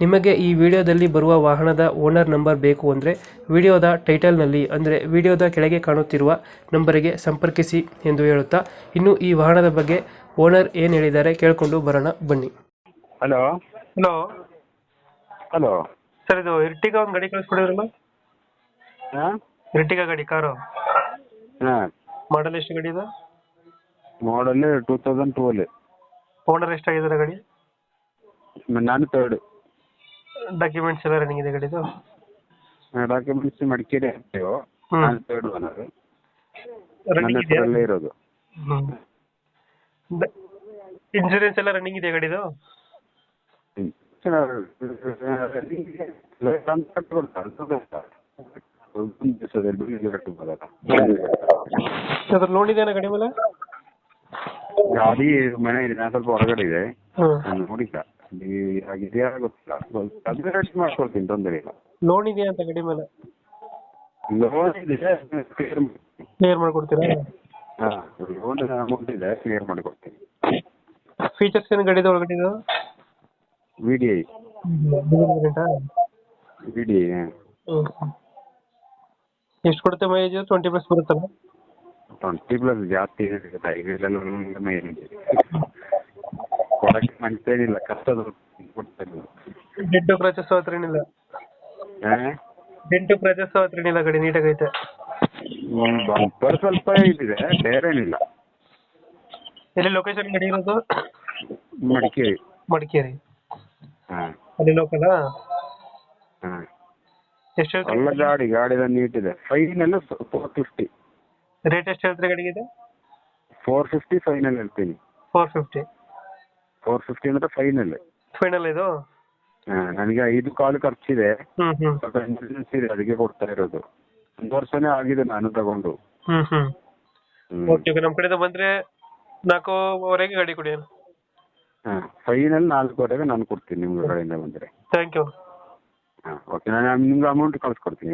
ನಿಮಗೆ ಈ ವಿಡಿಯೋದಲ್ಲಿ ಬರುವ ವಾಹನದ ಓನರ್ ನಂಬರ್ ಬೇಕು ಅಂದರೆ ವಿಡಿಯೋದ ಟೈಟಲ್ನಲ್ಲಿ ಅಂದರೆ ವಿಡಿಯೋದ ಕೆಳಗೆ ಕಾಣುತ್ತಿರುವ ನಂಬರಿಗೆ ಸಂಪರ್ಕಿಸಿ ಎಂದು ಹೇಳುತ್ತಾ ಇನ್ನು ಈ ವಾಹನದ ಬಗ್ಗೆ ಓನರ್ ಏನು ಹೇಳಿದ್ದಾರೆ ಕೇಳಿಕೊಂಡು ಬರೋಣ ಬನ್ನಿ. ಹಲೋ. ಹಲೋ. ಹಲೋ. ಸರ್ ಇದು ಇರ್ಟಿಗ ಒಂದು ಗಾಡಿ ಕಳಿಸ್ಕೊಡಿದ್ರಲ್ಲ? ಹಾಂ ಇರ್ಟಿಗ ಗಾಡಿ ಕಾರು. ಹಾಂ. ಮಾಡಲ್ ಎಷ್ಟು ಗಾಡಿ ಇದೆ? ಮಾಡಲ್ ಟೂ ತೌಸಂಡ್ ಟೂವಲ್ಲಿ ಓನರ್ ಎಷ್ಟಾಗಿದ್ದಾರೆ ಗಾಡಿ? ನಾನು ತರ್ಡ್ ಡಾಕ್ಯುಮೆಂಟ್ಸ್ ಎಲ್ಲ ರನ್ನಿಂಗ್ ಇದೆ ಗಾಡಿದು? ಡಾಕ್ಯುಮೆಂಟ್ಸ್ ಮಡಿಕೇರಿ. ನಾನು ತರ್ಡ್ ಓನರ್ ನನ್ನ ರನ್ನಿಂಗ್ ಇದೆಯಾ? ಹೆಸರಲ್ಲೇ ಇರೋದು. ಇನ್ಶೂರೆನ್ಸ್ ಎಲ್ಲ ರನ್ನಿಂಗ್ ಇದೆಯಾ ಗಾಡಿದು? ಒಂದು ದಿವಸದಲ್ಲಿ ಬಿಲ್ ಕಟ್ಟಬೋದಲ್ಲ ಅದ್ರ ಲೋನ್ ಇದೆಯಾ ಗಾಡಿ ಮೇಲೆ? ಗಾಡಿ ಮನೆ ಇದೆ ನಾನು ಸ್ವಲ್ಪ ಹೊರಗಡೆ ಇದೆ. ಹ್ಮ್. ನಾನು ನೋಡಿಲ್ಲ. ಆಗಿದೆಯಾ ಗೊತ್ತಿಲ್ಲ ರೆಡಿ ಮಾಡ್ಕೊಳ್ತೀನಿ ತೊಂದರೆ ಇಲ್ಲ. ಲೋನ್ ಇದೆಯಾ ಅಂತ ಗಡಿ ಮೇಲೆ? ಲೋನ್ ಇದೆ ಕ್ಲಿಯರ್ ಕ್ಲಿಯರ್ ಮಾಡ್ಕೊಡ್ತೀರಾ? ಹಾಂ ಲೋನ್ ಅಮೌಂಟ್ ಇದೆ ಕ್ಲಿಯರ್ ಮಾಡ್ಕೊಡ್ತೀನಿ. ಫೀಚರ್ಸ್ ಏನು ಗಡಿದ ಒಳಗಡೆ ಇದು? ವಿ ಡಿ ಐ ವೇರಿಯಂಟಾ ವಿ ಡಿ ಐ ಎಷ್ಟು ಕೊಡುತ್ತೆ ಮೈಲೇಜ್ ಟ್ವೆಂಟಿ ಪ್ಲಸ್ ಬರುತ್ತಲ್ಲ? ಟ್ವೆಂಟಿ ಪ್ಲಸ್ ಜಾಸ್ತಿ ಇದೆ ಸಿಗುತ್ತೆ ಐದೆಲ್ಲ ಏನಿದೆ ಕೊಡಕ್ಕೆ ಏನಿಲ್ಲ ಕಷ್ಟದ ಕೊಡ್ತಾರೆ ಡೆಂಟು ಕ್ರಾಚಸ್ ಹತ್ರ ಏನಿಲ್ಲ ಡೆಂಟು ಕ್ರಾಚಸ್ ಹತ್ರ ಏನಿಲ್ಲ ಗಾಡಿ ನೀಟಾಗೈತೆ ಬಂಪರ್ ಸ್ವಲ್ಪ ಇದಿದೆ ಬೇರೆ ಏನಿಲ್ಲ. ಎಲ್ಲಿ ಲೊಕೇಶನ್ ಗಾಡಿ ಇರೋದು? ಮಡಿಕೇರಿ. ಮಡಿಕೇರಿ. ಹಾಂ. ಅಲ್ಲಿ ಲೋಕಲ್ ಹಾಂ. ಎಷ್ಟು ಗಾಡಿ ಗಾಡಿ ಎಲ್ಲ ಇದೆ. ಫೈನಲ್ ಫೋರ್ ಫಿಫ್ಟಿ ರೇಟ್ ಎಷ್ಟು ಹೇಳ್ತೀರಿ ಗಾಡಿಗೆ ಫೋರ್ ಫಿಫ್ಟಿ ಫೈನಲ್ ಹೇಳ್ತೀನಿ. ಫೋರ್ ಫಿಫ್ಟಿ ಫೋರ್ ಫಿಫ್ಟಿ ಅಂದ್ರೆ ಫೈನಲ್ ಫೈನಲ್ ಇದು? ನನಗೆ ಐದು ಕಾಲು ಖರ್ಚಿದೆ. ಸ್ವಲ್ಪ ಎಮರ್ಜೆನ್ಸಿ ಇದೆ ಅದಕ್ಕೆ ಕೊಡ್ತಾ ಇರೋದು. ಒಂದು ವರ್ಷನೇ ಆಗಿದೆ ನಾನು ತಗೊಂಡು. ಓಕೆ ನಮ್ಮ ಕಡೆಯಿಂದ ಬಂದ್ರೆ ನಾಲ್ಕೂವರೆಗೆ ಗಾಡಿ ಕೊಡಿ ಹಾ ಫೈನಲ್ ನಾಲ್ಕುವರೆಗೆ ನಾನು ಕೊಡ್ತೀನಿ ನಿಮ್ಗೆ ಕಡೆಯಿಂದ ಬಂದ್ರೆ. ಥ್ಯಾಂಕ್ ಯು ಹಾಂ ಓಕೆ ನಾನು ನಿಮ್ಗೆ ಅಮೌಂಟ್ ಕಳ್ಸ್ಕೊಡ್ತೀನಿ.